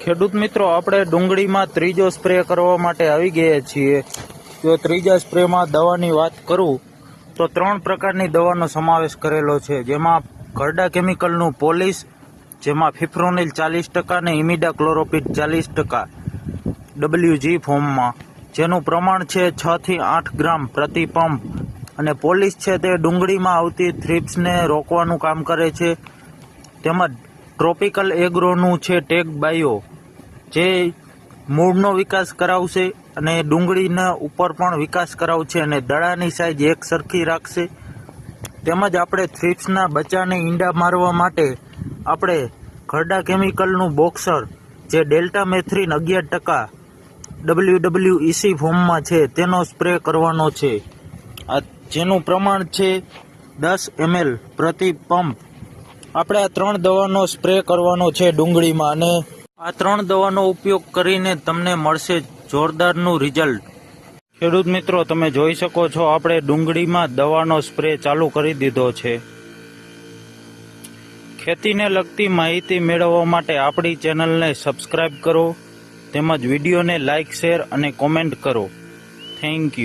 ખેડૂત મિત્રો, આપણે ડુંગળીમાં ત્રીજો સ્પ્રે કરવા માટે આવી ગયા છીએ. જો ત્રીજા સ્પ્રેમાં દવાની વાત કરું, તો ત્રણ પ્રકારની દવાનો સમાવેશ કરેલો છે. જેમાં ઘરડા કેમિકલનું પોલીસ જેમાં ફિફ્રોનિલ ચાલીસ ટકા અને ઇમિડા ક્લોરોપિટ ચાલીસ ટકા ડબલ્યુજી ફોર્મમાં. જેનું પ્રમાણ છે છ થી આઠ ગ્રામ પ્રતિ પંપ. અને પોલીસ છે તે ડુંગળીમાં આવતી થ્રીપ્સને રોકવાનું કામ કરે છે. તેમજ ટ્રોપિકલ એગ્રોનું છે ટેગ બાયો. જે મૂળનો વિકાસ કરાવશે અને ડુંગળીના ઉપર પણ વિકાસ કરાવશે અને દડાની સાઈઝ એક સરખી રાખશે. તેમજ આપણે થ્રિપ્સના બચ્ચાને ઈંડા મારવા માટે આપણે ખરડા કેમિકલનું બોક્સર, જે ડેલ્ટા મેથ્રીન અગિયાર ટકા ડબલ્યુ ડબલ્યુ ઇસી ફોર્મમાં છે, તેનો સ્પ્રે કરવાનો છે. આ જેનું પ્રમાણ છે દસ એમએલ પ્રતિ પંપ. આપણે આ ત્રણ દવાનો સ્પ્રે કરવાનો છે ડુંગળીમાં અને આ ત્રણ દવાનો ઉપયોગ કરીને તમને મળશે જોરદારનું રિઝલ્ટ. ખેડૂત મિત્રો, તમે જોઈ શકો છો, આપણે ડુંગળીમાં દવાનો સ્પ્રે ચાલુ કરી દીધો છે. ખેતીને લગતી માહિતી મેળવવા માટે આપણી ચેનલને સબસ્ક્રાઇબ કરો, તેમજ વિડીયોને લાઇક, શેર અને કોમેન્ટ કરો. Thank you.